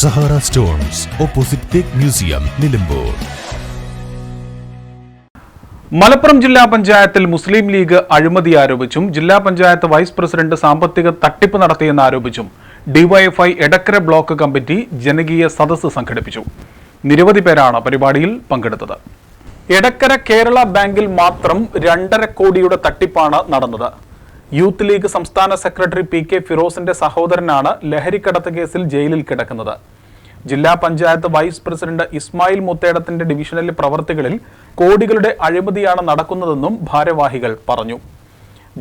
Sahara stones opposite teak museum Nilambur. Malappuram ജില്ലാ പഞ്ചായത്തിൽ മുസ്ലിം league അഴിമതി ആരോപിച്ചും ജില്ലാ പഞ്ചായത്ത് വൈസ് പ്രസിഡന്റ് സാമ്പത്തിക തട്ടിപ്പ് നടത്തിയെന്ന് ആരോപിച്ചും ഡിവൈഎഫ്ഐ എടക്കര ബ്ലോക്ക് കമ്മിറ്റി ജനകീയ സദസ്സ് സംഘടിപ്പിച്ചു. നിരവധി പേരാണ് പരിപാടിയിൽ പങ്കെടുത്തത്. എടക്കര കേരള ബാങ്കിൽ മാത്രം രണ്ടര കോടിയുടെ തട്ടിപ്പാണ് നടന്നത്. യൂത്ത് ലീഗ് സംസ്ഥാന സെക്രട്ടറി പി കെ ഫിറോസിന്റെ സഹോദരനാണ് ലഹരിക്കടത്ത് കേസിൽ ജയിലിൽ കിടക്കുന്നത്. ജില്ലാ പഞ്ചായത്ത് വൈസ് പ്രസിഡന്റ് ഇസ്മായിൽ മുത്തേടത്തിന്റെ ഡിവിഷനിലെ പ്രവർത്തികളിൽ കോടികളുടെ അഴിമതിയാണ് നടക്കുന്നതെന്നും ഭാരവാഹികൾ പറഞ്ഞു.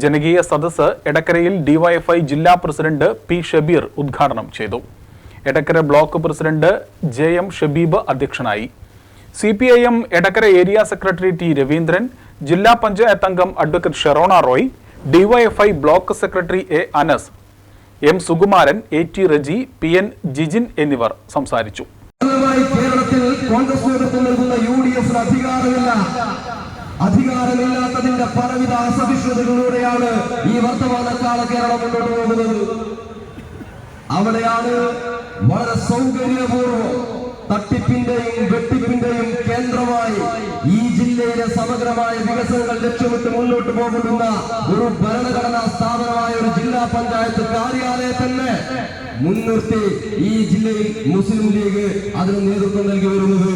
ജനകീയ സദസ്സ് എടക്കരയിൽ ഡിവൈഎഫ്ഐ ജില്ലാ പ്രസിഡന്റ് പി ഷബീർ ഉദ്ഘാടനം ചെയ്തു. Edakkara block president J M Shabeeb അധ്യക്ഷനായി. C P I M Edakkara area secretary T Raveendran ജില്ലാ പഞ്ചായത്ത് അംഗം advocate Sherona Roy DYFI block secretary A Anas M Sukumaran A T Reji P N Jijin എന്നിവർ സംസാരിച്ചു. കേരളത്തിൽ കോൺഗ്രസ് നേതൃത്വം നൽകുന്ന അധികാരമില്ല. അധികാരമില്ലാത്തതിന്റെ പലവിധ അസഹിഷ്ണുതകളിലൂടെയാണ് ഈ വർത്തമാനക്കാല കേരളം മുന്നോട്ട് പോകുന്നത്. അവിടെയാണ് വളരെ സൗകര്യപൂർവം തട്ടിപ്പിന്റെയും വെട്ടിപ്പിന്റെയും കേന്ദ്രമായി സമഗ്രമായ വികസനങ്ങൾ ലക്ഷ്യമിട്ട് മുന്നോട്ട് പോകുന്ന ഒരു ഭരണഘടനാ സ്ഥാപനമായ ഒരു ജില്ലാ പഞ്ചായത്ത് കാര്യാലയത്തന്നെ മുൻനിർത്തി ഈ ജില്ലയിൽ മുസ്ലിം ലീഗ് അതിന് നേതൃത്വം നൽകി വരുന്നത്.